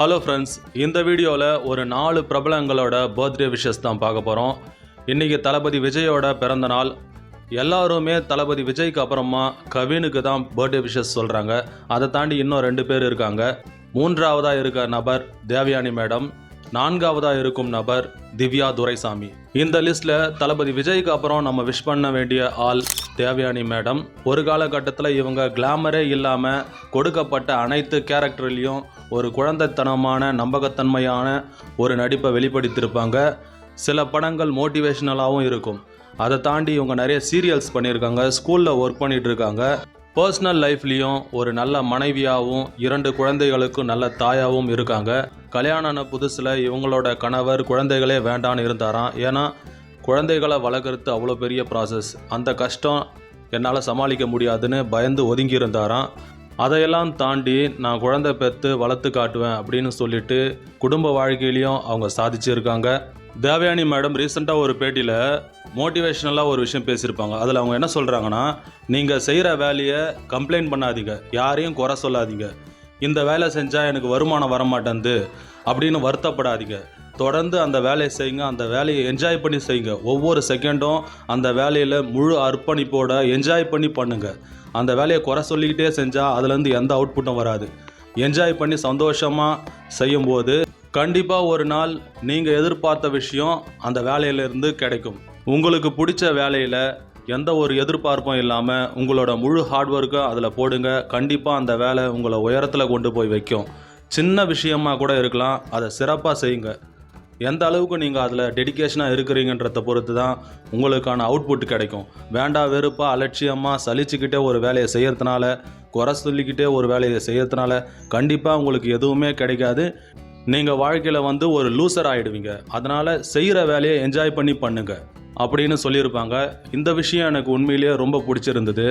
Hello friends இந்த வீடியோவில் ஒரு நாலு பிரபலங்களோட பர்த்டே விஷஸ் தான் பார்க்க போகிறோம் இன்றைக்கி தளபதி விஜயோட பிறந்த நாள். எல்லாருமே தளபதி விஜய்க்கு அப்புறமா கவினுக்கு தான் பர்த்டே விஷஸ் சொல்கிறாங்க அதை தாண்டி இன்னும் ரெண்டு பேர் இருக்காங்க. மூன்றாவதாக இருக்க நபர் தேவயானி மேடம். நான்காவதாக இருக்கும் நபர் திவ்யா துரைசாமி. இந்த லிஸ்ட்டில் தளபதி விஜய்க்கு அப்புறம் நம்ம விஷ் பண்ண வேண்டிய ஆள் தேவயானி மேடம். ஒரு காலகட்டத்தில் இவங்க கிளாமரே இல்லாமல் கொடுக்கப்பட்ட அனைத்து கேரக்டர்லேயும் ஒரு குழந்தைத்தனமான நம்பகத்தன்மையான ஒரு நடிப்பை வெளிப்படுத்தியிருப்பாங்க. சில படங்கள் மோட்டிவேஷ்னலாகவும் இருக்கும். அதை தாண்டி இவங்க நிறைய சீரியல்ஸ் பண்ணியிருக்காங்க. ஸ்கூலில் ஒர்க் பண்ணிகிட்டு இருக்காங்க. பர்சனல் லைஃப்லேயும் ஒரு நல்ல மனைவியாகவும் இரண்டு குழந்தைகளுக்கும் நல்ல தாயாகவும் இருக்காங்க. கல்யாணம் ஆன புதுசில் இவங்களோட கணவர் குழந்தைகளே வேண்டான்னு இருந்தாராம். ஏன்னா குழந்தைகளை வளர்க்குறது அவ்வளோ பெரிய ப்ராசஸ் அந்த கஷ்டம் என்னால் சமாளிக்க முடியாதுன்னு பயந்து ஒதுங்கி இருந்தாராம். அதையெல்லாம் தாண்டி நான் குழந்தை பெற்று வளர்த்து காட்டுவேன் அப்படின்னு சொல்லிட்டு குடும்ப வாழ்க்கையிலையும் அவங்க சாதிச்சிருக்காங்க. தேவயானி மேடம் ரீசெண்டாக ஒரு பேட்டியில் மோட்டிவேஷ்னலாக ஒரு விஷயம் பேசியிருப்பாங்க. அதில் அவங்க என்ன சொல்கிறாங்கன்னா நீங்கள் செய்கிற வேலையை கம்ப்ளைண்ட் பண்ணாதீங்க. யாரையும் குறை சொல்லாதீங்க. இந்த வேலை செஞ்சால் எனக்கு வருமானம் வர அப்படின்னு வருத்தப்படாதீங்க. தொடர்ந்து அந்த வேலையை செய்யுங்க அந்த வேலையை என்ஜாய் பண்ணி செய்யுங்க. ஒவ்வொரு செகண்டும் அந்த வேலையில் முழு அர்ப்பணிப்போட என்ஜாய் பண்ணி பண்ணுங்கள் அந்த வேலையை குறை சொல்லிக்கிட்டே செஞ்சால் அதுலேருந்து எந்த அவுட்புட்டும் வராது. என்ஜாய் பண்ணி சந்தோஷமாக செய்யும்போது கண்டிப்பாக ஒரு நாள் நீங்கள் எதிர்பார்த்த விஷயம் அந்த வேலையிலேருந்து கிடைக்கும். உங்களுக்கு பிடிச்ச வேலையில் எந்த ஒரு எதிர்பார்ப்பும் இல்லாமல் உங்களோட முழு ஹார்ட் ஒர்க்கை அதில் போடுங்க. கண்டிப்பாக அந்த வேலை உங்களை உயரத்தில் கொண்டு போய் வைக்கும். சின்ன விஷயமா கூட இருக்கலாம் அதை சிறப்பாக செய்யுங்க. எந்த அளவுக்கு நீங்கள் அதில் டெடிகேஷனாக இருக்கிறீங்கன்றத பொறுத்து தான் உங்களுக்கான அவுட்புட் கிடைக்கும். வேண்டா வெறுப்பாக அலட்சியமாக சலிச்சுக்கிட்டே ஒரு வேலையை செய்யறதுனால குறை சொல்லிக்கிட்டே ஒரு வேலையை செய்யறதுனால கண்டிப்பாக உங்களுக்கு எதுவுமே கிடைக்காது. நீங்கள் வாழ்க்கையில் வந்து ஒரு லூசர் ஆகிடுவீங்க அதனால் செய்கிற வேலையை என்ஜாய் பண்ணி பண்ணுங்கள் அப்படின்னு சொல்லியிருப்பாங்க. இந்த விஷயம் எனக்கு உண்மையிலேயே ரொம்ப பிடிச்சிருந்தது.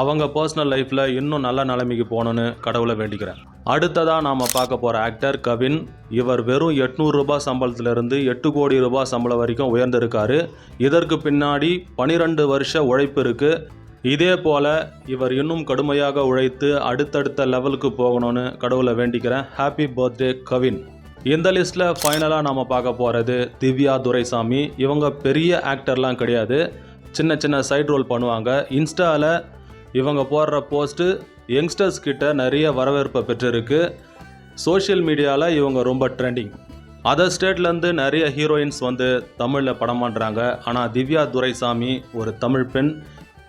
அவங்க பர்சனல் லைஃப்பில் இன்னும் நல்ல நிலைமைக்கு போகணுன்னு கடவுளை வேண்டிக்கிறேன். அடுத்ததாக நாம் பார்க்க போகிற ஆக்டர் கவின். இவர் வெறும் எட்நூறுரூபா சம்பளத்திலிருந்து எட்டு கோடி ரூபாய் சம்பளம் வரைக்கும் உயர்ந்திருக்காரு. இதற்கு பின்னாடி பனிரெண்டு வருஷ உழைப்பு இருக்குது இதே போல் இவர் இன்னும் கடுமையாக உழைத்து அடுத்தடுத்த லெவலுக்கு போகணும்னு கடவுளை வேண்டிக்கிறேன். Happy birthday Kavin. இந்த லிஸ்ட்டில் ஃபைனலாக நாம் பார்க்க போகிறது திவ்யா துரைசாமி. இவங்க பெரிய ஆக்டர்லாம் கிடையாது. சின்ன சின்ன சைட் ரோல் பண்ணுவாங்க. இன்ஸ்டாவில் இவங்க போடுற போஸ்ட்டு யங்ஸ்டர்ஸ் கிட்ட நிறைய வரவேற்பை பெற்றிருக்கு. சோஷியல் மீடியாவில் இவங்க ரொம்ப ட்ரெண்டிங் அதர் ஸ்டேட்லேருந்து நிறைய ஹீரோயின்ஸ் வந்து தமிழில் படம் பண்ணுறாங்க ஆனால் திவ்யா துரைசாமி ஒரு தமிழ் பெண்.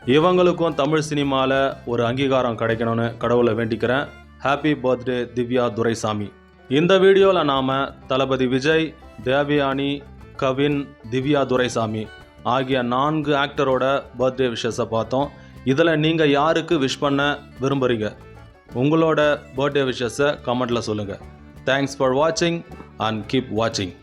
இவங்களுக்கும் தமிழ் சினிமாவில் ஒரு அங்கீகாரம் கிடைக்கணும்னு கடவுளை வேண்டிக்கிறேன். Happy birthday Divya Duraisamy. இந்த வீடியோவில் நாம் தளபதி விஜய் தேவயானி கவின் திவ்யா துரைசாமி ஆகிய நான்கு ஆக்டரோட பர்த்டே விஷஸை பார்த்தோம். இதில் நீங்கள் யாருக்கு விஷ் பண்ண விரும்புகிறீங்க உங்களோட பர்த்டே விஷஸை கமெண்ட்டில் சொல்லுங்கள் தேங்க்ஸ் ஃபார் வாட்சிங் அண்ட் கீப் வாட்சிங்